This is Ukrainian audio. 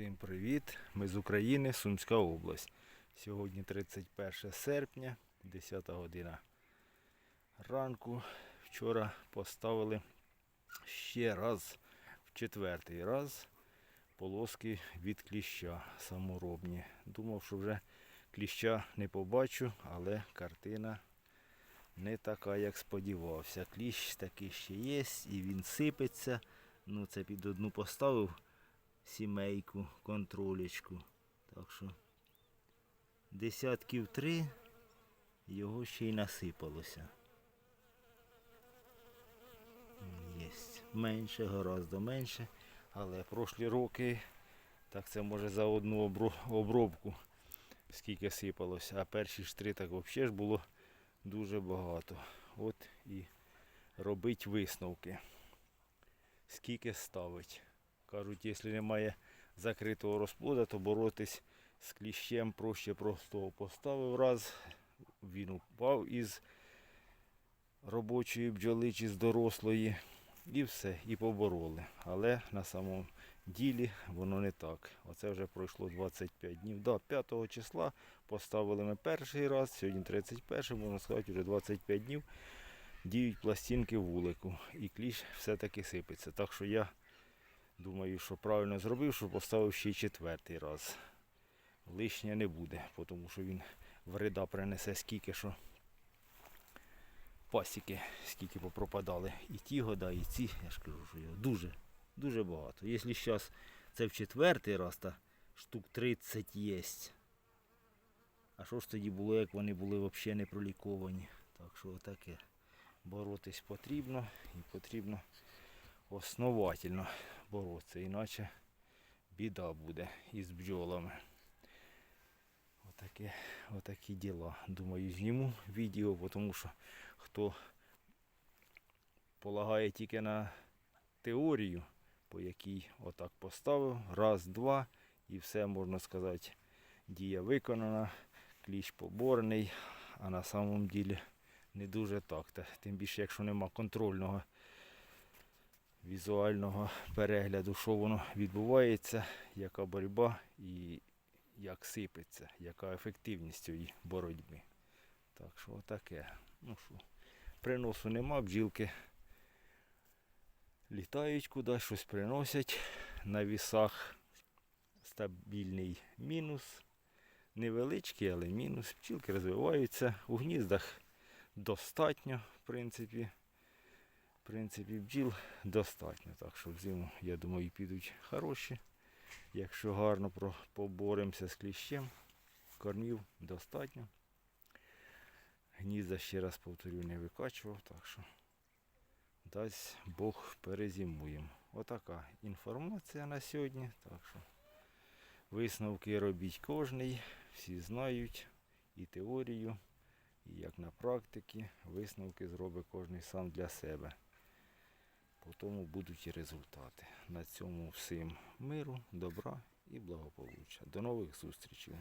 Всім привіт! Ми з України, Сумська область. Сьогодні 31 серпня, 10 година ранку. Вчора поставили ще раз, в четвертий раз, полоски від кліща саморобні. Думав, що вже кліща не побачу, але картина не така, як сподівався. Кліщ такий ще є, і він сипеться. Ну, це під одну поставив сімейку, контролечку. Так що десятків три його ще й насипалося. Єсть. Менше, гораздо менше. Але прошлі роки, так це може за одну обробку скільки сипалося. А перші ж три так взагалі ж було дуже багато. От і робить висновки. Скільки ставить. Кажуть, якщо немає закритого розплода, то боротись з кліщем проще просто поставив раз, він упав із робочої бджоли чи з дорослої і все, і побороли. Але на самому ділі воно не так. Оце вже пройшло 25 днів. Да, 5 числа поставили ми перший раз, сьогодні 31, можна сказати, вже 25 днів діють пластинки вулику. І кліщ все-таки сипеться. Так що я Думаю, що правильно зробив, що поставив ще четвертий раз. Лишнє не буде, тому що він вреда принесе скільки, що пасіки, скільки попропадали. І ті года, і ці, я ж кажу, що його дуже, дуже багато. Якщо зараз це в четвертий раз, то штук 30 є. А що ж тоді було, як вони були взагалі не проліковані? Так що таке. Боротись потрібно і потрібно основательно боротися, іначе біда буде із бджолами. Отаке, отакі діла. Думаю, зніму відео, тому що хто полагає тільки на теорію, по якій отак поставив, раз, два, і все можна сказати, дія виконана, кліщ поборений, а на самом ділі не дуже так. Тим більше, якщо нема контрольного візуального перегляду, що воно відбувається, яка боротьба і як сипеться, яка ефективність цієї боротьби. Так що таке. Ну що, приносу нема, бджілки літають куди, щось приносять. На вісах стабільний мінус. Невеличкий, але мінус. Бджілки розвиваються. У гніздах достатньо, в принципі. Принципі, бджіл достатньо. Так що взиму, я думаю, підуть хороші. Якщо гарно поборемося з кліщем, кормів достатньо. Гнізда, ще раз повторю, не викачував, так що дасть Бог перезимуємо. Отака інформація на сьогодні. Так що висновки робіть кожний, всі знають і теорію, і як на практиці висновки зробить кожен сам для себе. По тому будуть і результати. На цьому всім миру, добра і благополуччя. До нових зустрічей.